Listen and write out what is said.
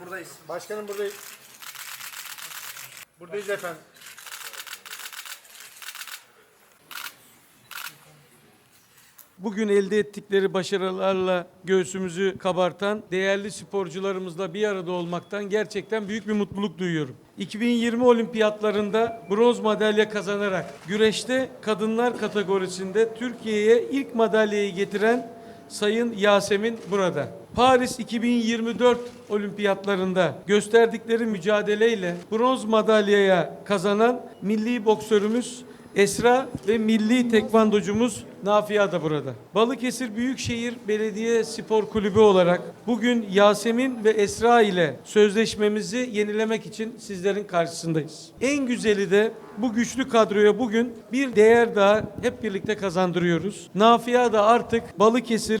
Buradayız. Başkanım buradayız. Buradayız efendim. Bugün elde ettikleri başarılarla göğsümüzü kabartan değerli sporcularımızla bir arada olmaktan gerçekten büyük bir mutluluk duyuyorum. 2020 olimpiyatlarında bronz madalya kazanarak güreşte kadınlar kategorisinde Türkiye'ye ilk madalyayı getiren Sayın Yasemin burada. Paris 2024 olimpiyatlarında gösterdikleri mücadeleyle bronz madalyaya kazanan milli boksörümüz Esra ve milli tekvandocumuz Nafia da burada. Balıkesir Büyükşehir Belediye Spor Kulübü olarak bugün Yasemin ve Esra ile sözleşmemizi yenilemek için sizlerin karşısındayız. En güzeli de bu güçlü kadroya bugün bir değer daha hep birlikte kazandırıyoruz. Nafia da artık Balıkesir